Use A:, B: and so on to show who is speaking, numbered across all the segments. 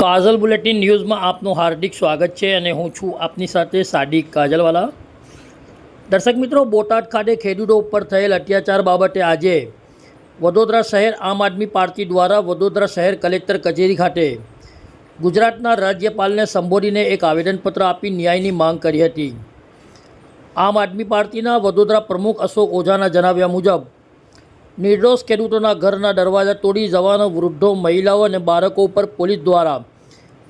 A: કાજલ bulletin ન્યૂઝમાં આપનું હાર્દિક સ્વાગત છે અને હું છું આપની સાથે સાદિક કાજલવાલા. દર્શક મિત્રો, બોટાદ ખાતે ખેડૂતો ઉપર થયેલ અત્યાચાર બાબતે આજે વડોદરા શહેર આમ આદમી પાર્ટી દ્વારા વડોદરા શહેર કલેક્ટર કચેરી ખાતે ગુજરાતના રાજ્યપાલને સંબોધીને એક આવેદનપત્ર આપી ન્યાયની માંગ કરી હતી. આમ આદમી પાર્ટીના વડોદરા પ્રમુખ અશોક ઓઝાના જણાવ્યા મુજબ, નિર્દોષ ખેડૂતોના ઘરના દરવાજા તોડી જવાનો વૃદ્ધો, મહિલાઓ અને બાળકો ઉપર પોલીસ દ્વારા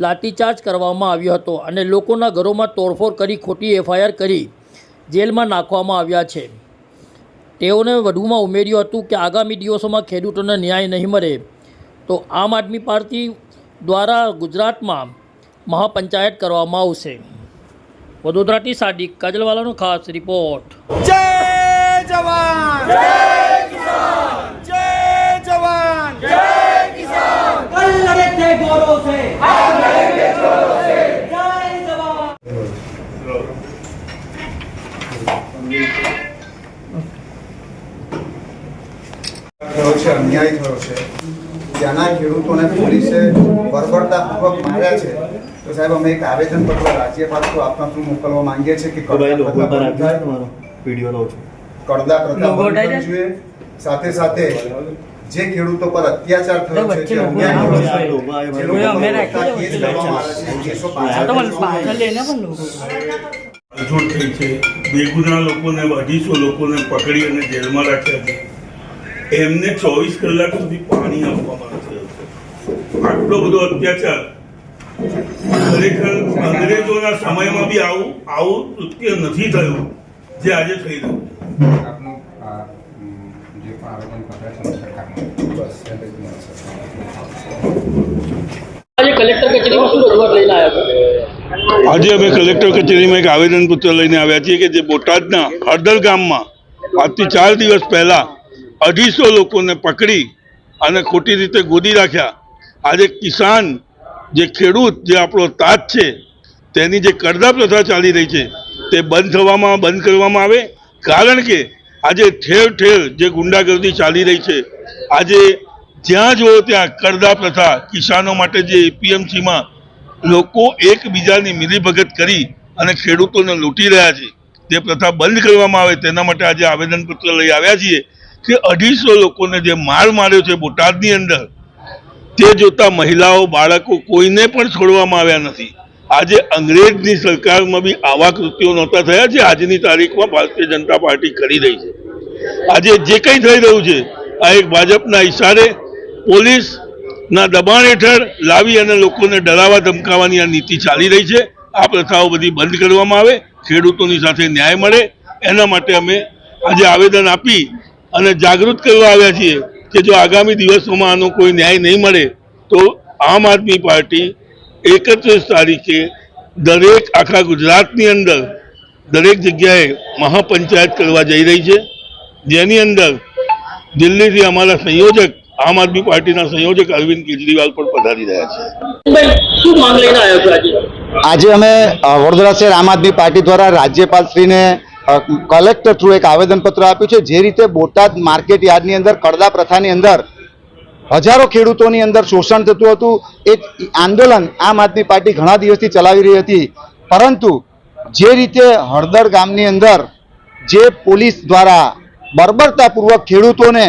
A: લાઠીચાર્જ કરવામાં આવ્યો હતો અને લોકોના ઘરોમાં તોડફોડ કરી ખોટી એફઆઈઆર કરી જેલમાં નાખવામાં આવ્યા છે. તેઓને વધુમાં ઉમેર્યું હતું કે આગામી દિવસોમાં ખેડૂતોને ન્યાય નહીં મળે. તો આમ આદમી પાર્ટી દ્વારા ગુજરાતમાં મહાપંચાયત કરવામાં આવશે. વડોદરાથી સાદિક કાજલવાલાનો ખાસ રિપોર્ટ.
B: જય જવાન! જય કિસાન! જય જવાન! જય
C: કિસાન! કલ્લરે તે ગોરો છે.
D: થયો છે અન્યાય થયો છે. ત્યાંના ખેડૂતોને પોલીસે બરબડતાપૂર્વક માર્યા છે. તો સાહેબ અમે એક આવેદનપત્ર રાજ્યપાલ તો આપના થ્રુ મોકલવા માંગીએ છીએ કે કડદા પ્રથા જોઈએ. સાથે સાથે જે ખેડૂતો પર અત્યાચાર થયો છે જે અન્યાય થયો છે, જે લોકો છે.
E: બેગુના લોકોને અઢીસો લોકોને પકડી અને જેલમાં રાખ્યા છે. એમને ચોવીસ કલાક સુધી પાણી આપવામાં આટલો બધો અત્યાચાર. ખરેખર અંગ્રેજોના સમયમાં બી આવું આવું કૃત્ય નથી થયું જે આજે થઈ રહ્યું
A: આજે
E: અમે કલેક્ટર કચેરીમાં એક આવેદનપત્ર લઈને આવ્યા છીએ કે જે બોટાદના હળદર ગામમાં આજથી ચાર દિવસ પહેલા અઢીસો લોકોને પકડી અને ખોટી રીતે ગોદી રાખ્યા. આજે કિસાન જે ખેડૂત, જે આપણો તાજ છે, તેની જે કરદા પ્રથા ચાલી રહી છે, તે બંધ થવામાં, બંધ કરવામાં આવે. કારણ કે આજે ઠેર ઠેર જે ગુંડાગર્દી ચાલી રહી છે, આજે જ્યાં જુઓ ત્યાં કરદા પ્રથા કિસાનો માટે જે એપીએમસીમાં લોકો એકબીજાની મિલીભગત કરી અને ખેડૂતોને લૂંટી રહ્યા છે. તે પ્રથા બંધ કરવામાં આવે, તેના માટે આજે આવેદનપત્ર લઈ આવ્યા છીએ. કે અઢીસો લોકોને જે માર માર્યો છે બોટાદની અંદર, તે જોતા મહિલાઓ, બાળકો કોઈને પણ છોડવામાં આવ્યા નથી. આજે અંગ્રેજની સરકારમાં બી આવા કૃત્યો નહોતા થયા છે આજની તારીખમાં ભારતીય જનતા પાર્ટી કરી રહી છે. આજે જે કંઈ થઈ રહ્યું છે, આ એક ભાજપના ઇશારે પોલીસના દબાણ હેઠળ લાવી અને લોકોને ડરાવા ધમકાવવાની આ નીતિ ચાલી રહી છે. આ પ્રથાઓ બધી બંધ કરવામાં આવે, ખેડૂતોની સાથે ન્યાય મળે. એના માટે અમે આજે આવેદન આપી અને જાગૃત કરવા આવ્યા છીએ કે જો આગામી દિવસોમાં આનો કોઈ ન્યાય નહીં મળે તો આમ આદમી પાર્ટી એકત્રીસ તારીખે દરેક આખા ગુજરાતની અંદર દરેક જગ્યાએ મહાપંચાયત કરવા જઈ રહી છે. જેની અંદર દિલ્હીથી અમારા સંયોજક આમ આદમી પાર્ટીના સંયોજક અરવિંદ કેજરીવાલ પણ પધારી રહ્યા છે.
A: શું માંગ લઈને આજે?
F: આજે અમે વડોદરા શહેર આમ આદમી પાર્ટી દ્વારા રાજ્યપાલશ્રીને કલેક્ટર થ્રુ એક આવેદનપત્ર આપ્યું છે, જે રીતે બોટાદ માર્કેટ યાર્ડની અંદર, કડદા પ્રથાની અંદર હજારો ખેડૂતોની અંદર શોષણ થતું હતું. એક આંદોલન આમ આદમી પાર્ટી ઘણા દિવસથી ચલાવી રહી હતી. પરંતુ જે રીતે હળદર ગામની અંદર જે પોલીસ દ્વારા બર્બરતાપૂર્વક ખેડૂતોને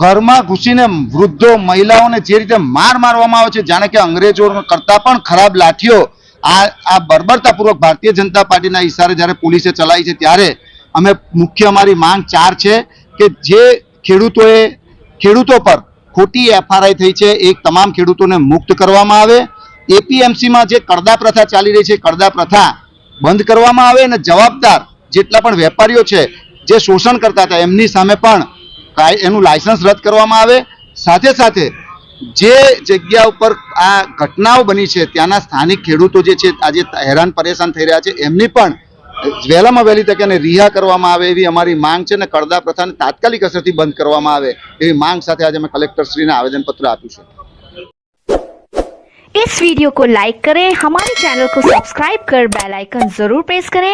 F: ઘરમાં ઘૂસીને વૃદ્ધો, મહિલાઓને જે રીતે માર મારવામાં આવે છે, જાણે કે અંગ્રેજો કરતાં પણ ખરાબ લાઠીઓ આ આ બર્બરતાપૂર્વક ભારતીય જનતા પાર્ટીના ઈશારે જ્યારે પોલીસે ચલાવી છે, ત્યારે અમે મુખ્ય અમારી માંગ ચાર છે કે જે ખેડૂતોએ, ખેડૂતો પર ખોટી એફઆરઆઈ થઈ છે, એ તમામ ખેડૂતોને મુક્ત કરવામાં આવે. એપીએમસીમાં જે કરદા પ્રથા ચાલી રહી છે કરદા પ્રથા બંધ કરવામાં આવે અને જવાબદાર જેટલા પણ વેપારીઓ છે, જે શોષણ કરતા હતા, એમની સામે પણ એનું લાયસન્સ રદ કરવામાં આવે. સાથે સાથે જે જગ્યા ઉપર આ ઘટનાઓ બની છે ત્યાંના સ્થાનિક ખેડૂતો જે છે આજે હેરાન પરેશાન થઈ રહ્યા છે એમની પણ વહેલામાં વહેલી તકે એને રિહા કરવામાં આવે એવી અમારી માંગ છે અને કરદા પ્રથાને તાત્કાલિક અસરથી બંધ કરવામાં આવે એવી માંગ સાથે આજે અમે કલેક્ટરશ્રીને આવેદનપત્ર આપ્યું છે
G: इस वीडियो को लाइक करें हमारे चैनल को सब्सक्राइब कर बेल आइकन जरूर प्रेस करें